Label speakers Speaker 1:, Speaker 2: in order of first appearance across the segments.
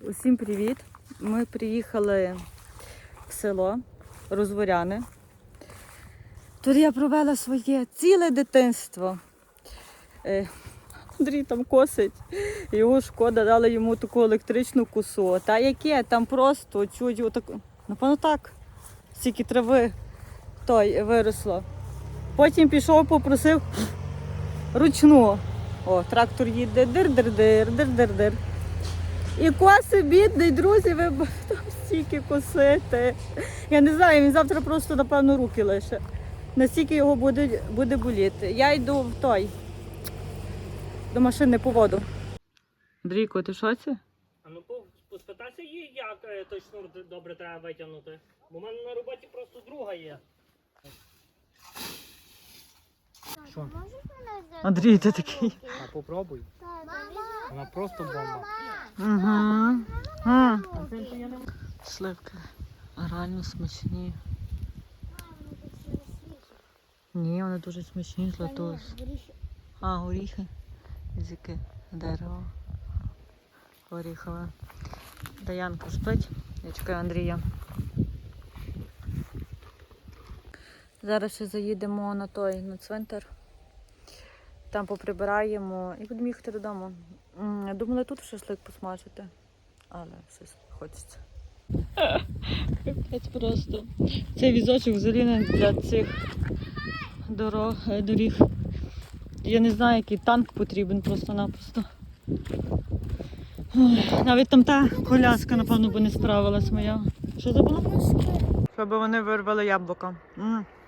Speaker 1: Усім привіт! Ми приїхали в село Розворяне. Тут я провела своє ціле дитинство. Е, Андрій там косить, його шкода, дали йому таку електричну косу. Та яке там просто чуть отаку. Напевно так. Стільки трави той виросло. Потім пішов, попросив ручну. О, трактор їде дир-дир-дир, дир-дир-дир. І коси бідний, друзі, ви там стільки косити. Я не знаю, він завтра просто, напевно, руки лише. Настільки його буде, буде боліти. Я йду в той до машини по воду. Андрійко, ти що це?
Speaker 2: А ну поспитайся їй, як е, той шнур добре треба витягнути. Бо в мене на роботі просто друга є. Що?
Speaker 1: Андрій, ти такий.
Speaker 2: А попробуй. Вона просто бомба.
Speaker 1: Угу. А. Сливки. Реально смачні. Ні, вони дуже смачні, златус. А, горіхи. Язики. Дерево. Горіхове. Даянка спить. Я чекаю Андрія. Зараз ще заїдемо на той, на цвинтар. Там поприбираємо і будемо їхати додому. М, Думали тут шашлик посмажити, але щось хочеться. Капець просто. Цей візочок взагалі не для цих дорог, е, доріг. Я не знаю, який танк потрібен просто-напросто. Навіть там та коляска, напевно, би не справилась моя. Що це було? Щоб вони вирвали яблука.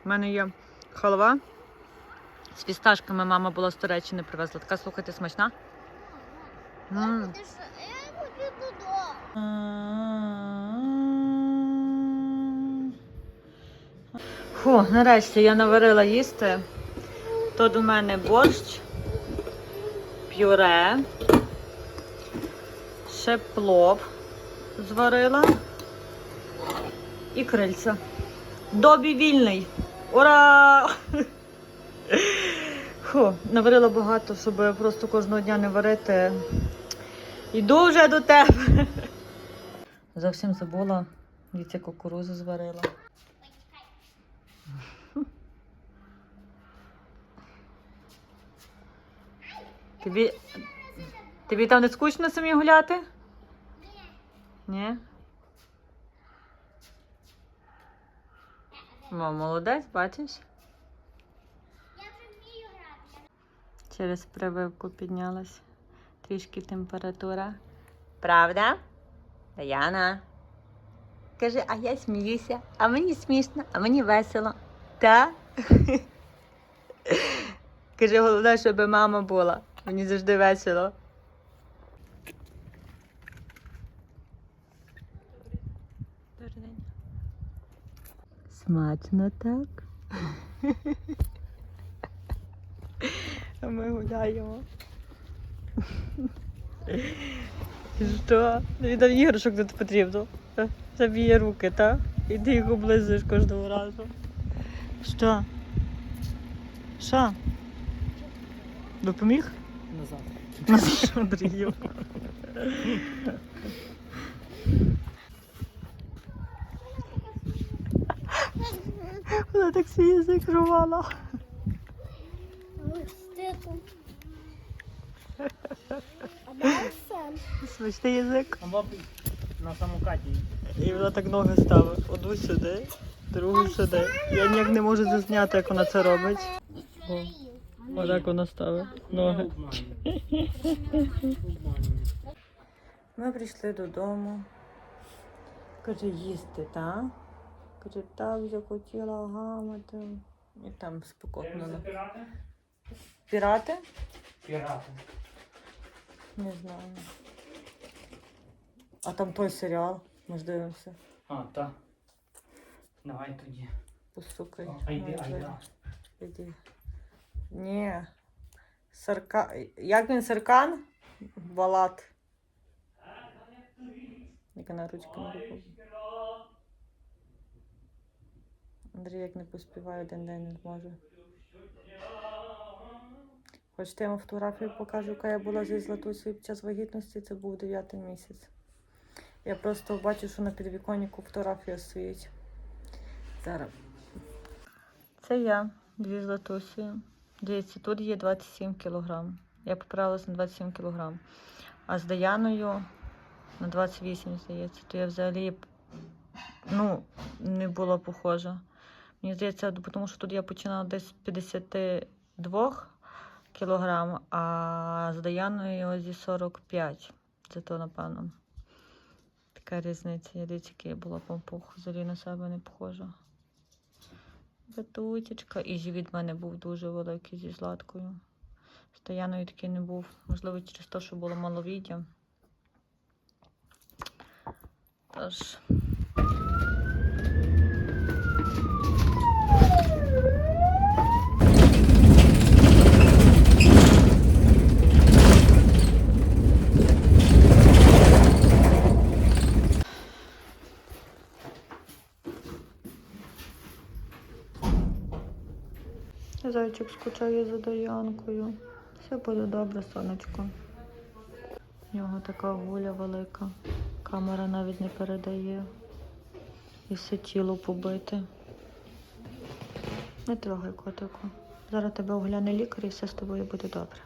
Speaker 1: У мене є халва. З фісташками мама була з Туреччини привезла. Така, слухайте, смачна. М. Фу, нарешті я наварила їсти. Тут у мене борщ, пюре, ще плов зварила і крильця. Добі вільний. Ура! Фу, наварила багато, щоб просто кожного дня не варити. Йду вже до тебе. Зовсім забула, дивіться, кукурузу зварила. Тобі, тобі там не скучно самі гуляти? Ні. Ні. Мо, молодець, бачиш? Я вже вмію грати. Через прививку піднялась трішки температура. Правда? Даяна. Каже, а я сміюся, а мені смішно, а мені весело. Та? Каже, головне, щоб мама була. Мені завжди весело. Добрий день. Смачно так. А ми гуляємо. Що? Віддав іграшок тут потрібно. Та, Заб'є руки, так? І ти їх облизуєш кожного разу. Що? Що? Допоміг?
Speaker 2: Назад.
Speaker 1: Назад Андрію. Вона так свій язик рвала. Смачний язик.
Speaker 2: А бабі на самокаті.
Speaker 1: І вона так ноги ставить. Одну сюди, другу сюди. Я ніяк не можу зазняти, як вона це робить. О, отак вона ставить ноги. Ми прийшли додому. Каже, їсти, так? Каже, так захотіла гамати. І там спекотно.
Speaker 2: Пірати?
Speaker 1: Пірати?
Speaker 2: Пірати.
Speaker 1: Не знаю. А там той серіал. Ми ж дивимося.
Speaker 2: А, так. Давай тоді.
Speaker 1: Постукай.
Speaker 2: А йди, а
Speaker 1: Може,
Speaker 2: йди.
Speaker 1: Іди. Ні. Сарка... Як він саркан? Балат. Яка на ручку не Андрій як не поспіває, один день не зможе. Хочете, я вам фотографію покажу, яка я була зі Златусею під час вагітності, це був 9 місяць. Я просто бачу, що на підвіконнику фотографія стоїть. Зараз. Це я, дві Златусі. Дивіться, тут є 27 кілограм. Я поправилась на 27 кілограм. А з Даяною на 28, здається, то я взагалі ну, не було похоже. Мені здається, тому що тут я починала десь з 52 кілограм, а з Даяною зі 45. Це то, напевно. Така різниця. Я дивіться, який була помпух. Взагалі на себе не похожа. Затутечка. І живіт в мене був дуже великий зі златкою. З Таяною такий не був. Можливо, через те, що було маловіддя. Тож. Зайчик скучає за Даянкою. Все буде добре, сонечко. У нього така гуля велика. Камера навіть не передає. І все тіло побите. Не трогай котику. Зараз тебе огляне лікар і все з тобою буде добре.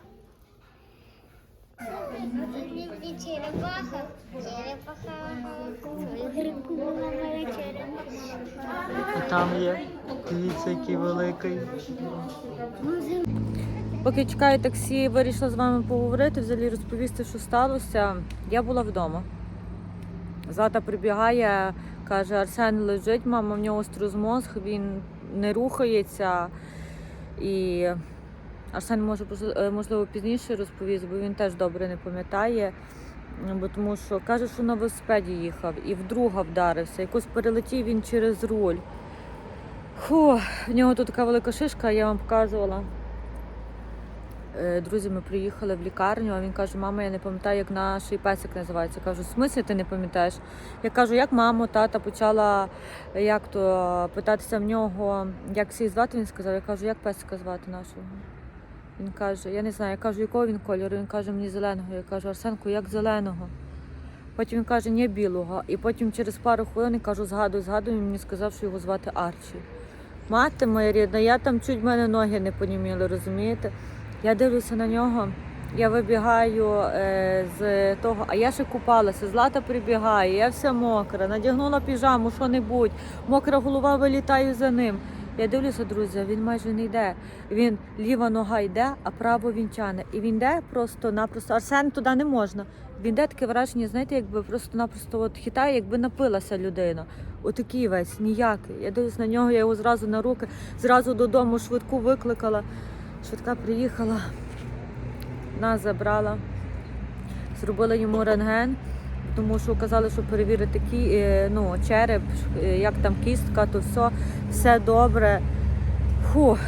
Speaker 1: Там є. Дивіться, який великий. Поки чекаю таксі, вирішила з вами поговорити, взагалі розповісти, що сталося. Я була вдома. Злата прибігає, каже, Арсен лежить, мама, в нього струзмозг, він не рухається. І Арсен може можливо пізніше розповість, бо він теж добре не пам'ятає. Бо тому що каже, що на велосипеді їхав і вдруга вдарився. Якось перелетів він через руль. Фу, в нього тут така велика шишка, я вам показувала. Е, Друзі, ми приїхали в лікарню, а він каже, мама, я не пам'ятаю, як наш песик називається. Я кажу, в смислі ти не пам'ятаєш? Я кажу, як мамо, тата почала е, як то питатися в нього, як всіх звати, він сказав. Я кажу, як песика звати нашого? Він каже, я не знаю, я кажу, якого він кольору? Він каже, мені зеленого. Я кажу, Арсенку, як зеленого? Потім він каже, ні, білого. І потім через пару хвилин я кажу, згадую, згадую, він мені сказав, що його звати Арчі. Мати моя рідна, я там чуть в мене ноги не поніміли, розумієте? Я дивлюся на нього, я вибігаю е, з того, а я ще купалася, злата прибігає, я вся мокра, надягнула піжаму, що-небудь, мокра голова вилітаю за ним. Я дивлюся, друзі, він майже не йде. Він ліва нога йде, а право він тяне. І він йде просто-напросто. Арсен туди не можна. Він йде таке враження, знаєте, якби просто-напросто от хитає, якби напилася людина. Отакий весь, ніякий. Я дивлюсь на нього, я його зразу на руки, зразу додому швидку викликала. Швидка приїхала, нас забрала, зробила йому рентген, тому що казали, що перевірити кі, е, ну, череп, е, як там кістка, то все, все добре. Фу,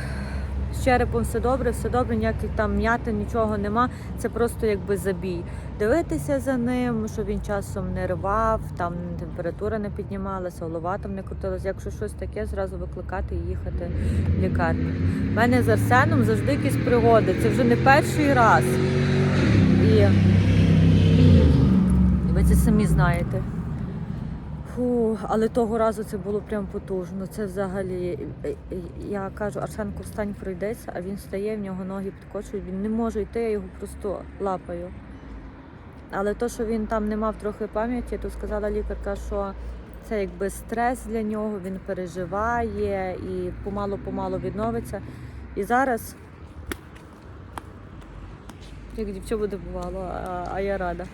Speaker 1: з черепом все добре, все добре, ніяких там м'ятин, нічого нема. Це просто якби забій. Дивитися за ним, щоб він часом не рвав, там температура не піднімалася, голова там не крутилася. Якщо щось таке, зразу викликати і їхати в лікарню. У мене з Арсеном завжди якісь пригоди. Це вже не перший раз. І це самі знаєте. Фу, але того разу це було прям потужно. Це взагалі. е, е, Я кажу, Арсенко, встань, пройдеться, а він стає, в нього ноги підкочують, він не може йти, я його просто лапаю. Але то, що він там не мав трохи пам'яті, то сказала лікарка, що це якби стрес для нього, він переживає і помалу-помалу відновиться. І зараз, як дівча буде бувало, а, а я рада.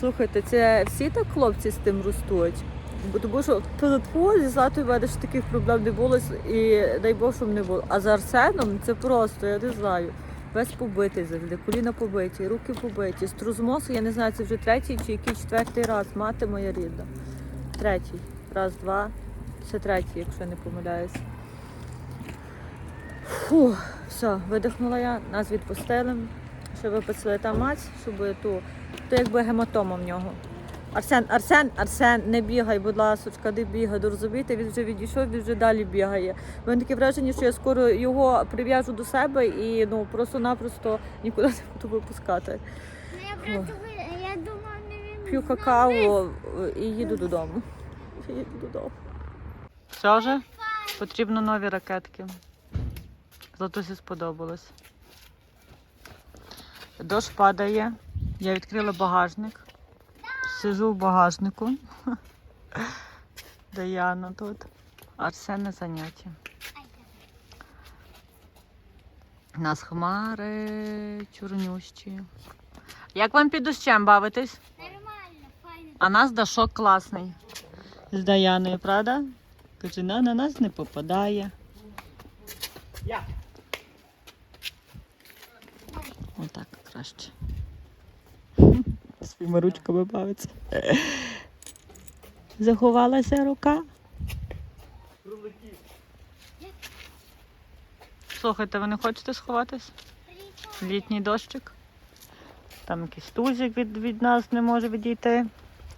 Speaker 1: Слухайте, це всі так хлопці з тим ростуть. Бо тому що то зі Златою в таких проблем не було, і дай Бог, щоб не було. А з Арсеном це просто, я не знаю. Весь побитий завжди, коліна побиті, руки побиті. Струзмоз, я не знаю, це вже третій чи який четвертий раз. Мати моя рідна. Третій. Раз, два. Це третій, якщо я не помиляюсь. Фу, все, видихнула я, нас відпустили, щоб виписали там мать, щоб ту, то якби гематома в нього. Арсен, Арсен, Арсен, не бігай, будь ласочка, не бігай. Ну, Розумієте, він вже відійшов, він вже далі бігає. У мене таке враження, що я скоро його прив'яжу до себе і ну просто-напросто нікуди не буду випускати.
Speaker 3: Ну, я просто я думала, не він.
Speaker 1: П'ю какао і їду додому. Їду додому. Все вже? Потрібно нові ракетки. Златусі сподобалось. Дощ падає. Я відкрила багажник. Сижу в багажнику. Даяна тут. Арсен на занятті. У нас хмари чорнющі. Як вам під дощем бавитись?
Speaker 3: Нормально, файно.
Speaker 1: А нас Дашок класний. З Даяною, правда? Каже, на, на нас не попадає. Отак краще. Своїми ручками бавиться. Заховалася рука. Слухайте, ви не хочете сховатись? Літній дощик. Там якийсь тузик від, від нас не може відійти.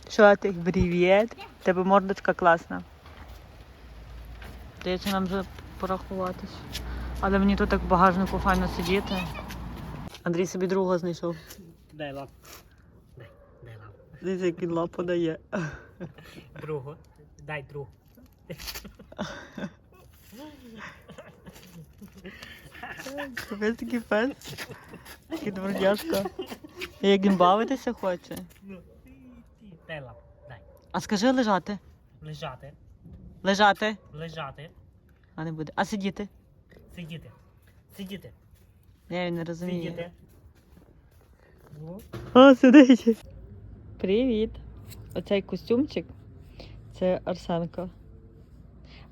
Speaker 1: Що ти? Привіт. Тебе мордочка класна. Здається, нам вже порахуватись. Але мені тут так в багажнику файно сидіти. Андрій собі друга знайшов.
Speaker 2: Дай лап. Дай, дай лап.
Speaker 1: Дивіться, як він лапу дає.
Speaker 2: Другу. Дай другу.
Speaker 1: Ось такий пес. Такий дворняшка. І як він бавитися хоче.
Speaker 2: Ну, ти- ти. Дай лап. Дай.
Speaker 1: А скажи лежати.
Speaker 2: Лежати.
Speaker 1: Лежати.
Speaker 2: Лежати.
Speaker 1: А не буде. А сидіти.
Speaker 2: Сидіти. Сидіти.
Speaker 1: Я він не розумію.
Speaker 2: Ну,
Speaker 1: О, сидить. Привіт. Оцей костюмчик це Арсенко.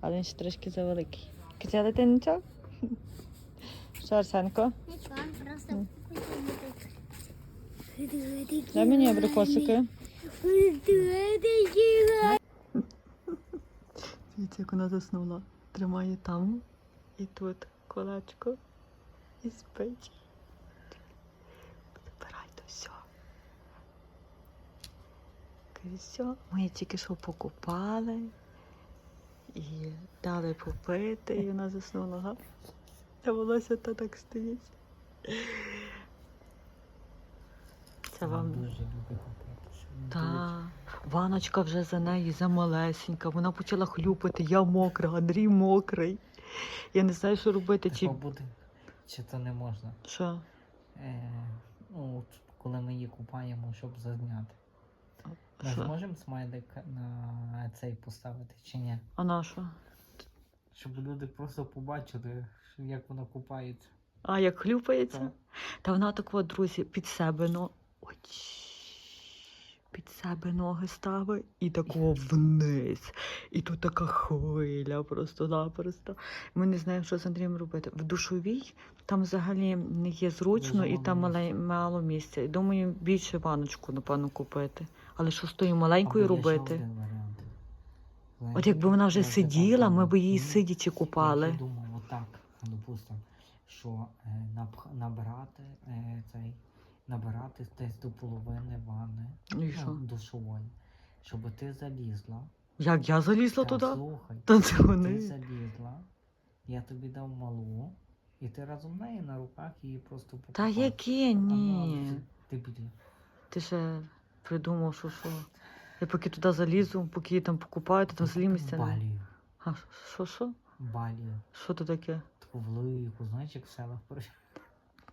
Speaker 1: Але він ще трошки завеликий. Казали ти нічого? Що, Арсенко?
Speaker 3: Нічого, просто
Speaker 1: Дай мені абрикосики. Дивіться, як вона заснула. Тримає там і тут колечко і спить. Забирай то все. Все, ми тільки що покупали і дали попити, і вона заснула? Та волосся то так стоїть. Це вам.
Speaker 2: Дуже люблю купити.
Speaker 1: Та, ваночка вже за нею замалесенька. Вона почала хлюпати, я мокра, Андрій мокрий. Я не знаю, що робити. Чи...
Speaker 4: Чи... то не можна?
Speaker 1: Що?
Speaker 4: Е, ну, от коли ми її купаємо, щоб зазняти. Ми
Speaker 1: Що?
Speaker 4: зможемо смайлик на цей поставити чи ні?
Speaker 1: А на що?
Speaker 4: Щоб люди просто побачили, як вона купається.
Speaker 1: А, як хлюпається?
Speaker 4: Так.
Speaker 1: Та вона так от, друзі, під себе, ну. Ой, під себе ноги ставить і такого вниз. І тут така хвиля просто-напросто. Ми не знаємо, що з Андрієм робити. В душовій там взагалі не є зручно і там
Speaker 4: мало
Speaker 1: мале, мало місця. І думаю, більше ваночку, напевно, купити. Але що з тою маленькою робити? От якби вона вже сиділа, ми б її сидячи
Speaker 4: Я
Speaker 1: купали.
Speaker 4: ще думав, отак, допустимо, що е, набирати е, цей, набирати десь до половини ванни,
Speaker 1: і
Speaker 4: ну,
Speaker 1: що?
Speaker 4: душової, щоб ти залізла.
Speaker 1: Як я залізла
Speaker 4: Та
Speaker 1: туди?
Speaker 4: слухай,
Speaker 1: Та це
Speaker 4: ти
Speaker 1: вони.
Speaker 4: залізла, я тобі дав малу, і ти разом з нею на руках її просто
Speaker 1: Та
Speaker 4: покупав.
Speaker 1: яке
Speaker 4: А ну,
Speaker 1: ні.
Speaker 4: Ти.
Speaker 1: Ти ще придумав, що що. Я поки туди залізу, поки її там покупаю, то там взагалі місця.
Speaker 4: Балію.
Speaker 1: А що, що?
Speaker 4: Балію.
Speaker 1: Що то таке?
Speaker 4: Таку велику, знаєш, як в селах.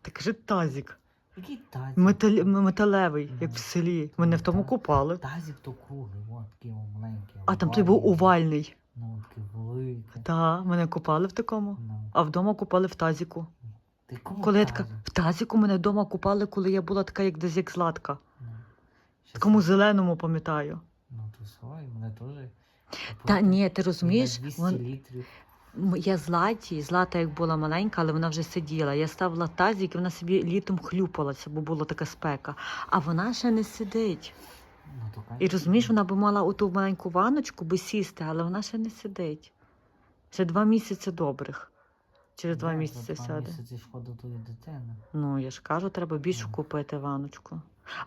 Speaker 1: Ти кажи тазик.
Speaker 4: Який тазик?
Speaker 1: Метал... металевий, як в селі. Мене в тому купали.
Speaker 4: Тазик то круглий, от такий о, маленький.
Speaker 1: А там той був овальний.
Speaker 4: Ну, такий великий.
Speaker 1: Та, мене купали в такому.
Speaker 4: Ну.
Speaker 1: А вдома купали в тазіку.
Speaker 4: Ти кому
Speaker 1: Коли я така,
Speaker 4: тазик?
Speaker 1: в тазіку мене вдома купали, коли я була така, як десь як златка.
Speaker 4: Ну. Ще
Speaker 1: Такому зеленому пам'ятаю.
Speaker 4: Ну, то свої, мене теж.
Speaker 1: Та ні, ти розумієш,
Speaker 4: 200
Speaker 1: вон-
Speaker 4: літрів.
Speaker 1: Я златі, злата як була маленька, але вона вже сиділа. Я ставила тазик, і вона собі літом хлюпалася, бо була така спека. А вона ще не сидить.
Speaker 4: Ну,
Speaker 1: І розумієш, вона би мала оту маленьку ваночку би сісти, але вона ще не сидить. Ще два місяці добрих. Через два місяці
Speaker 4: два
Speaker 1: сяде.
Speaker 4: місяці шкода тої дитини.
Speaker 1: Ну, я ж кажу, треба більше
Speaker 4: Ну.
Speaker 1: купити ваночку.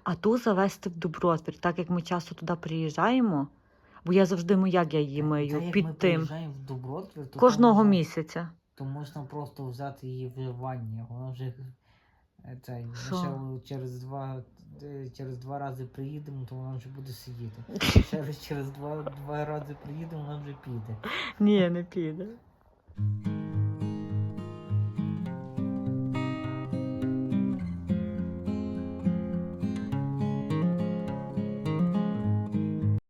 Speaker 1: А ту завести в добротвір, так як ми часто туди приїжджаємо, бо я завжди ну як я її
Speaker 4: Та
Speaker 1: мию
Speaker 4: як
Speaker 1: під
Speaker 4: ми
Speaker 1: тим
Speaker 4: приїжджаємо в Добротвір, то
Speaker 1: кожного
Speaker 4: там можна-
Speaker 1: місяця.
Speaker 4: То можна просто взяти її в ванні. Вона вже е, цей, ми
Speaker 1: Що?
Speaker 4: ще через два, е, через два рази приїдемо, то вона вже буде сидіти. Ще раз через два, два рази приїдемо, вона вже піде.
Speaker 1: Ні, не піде.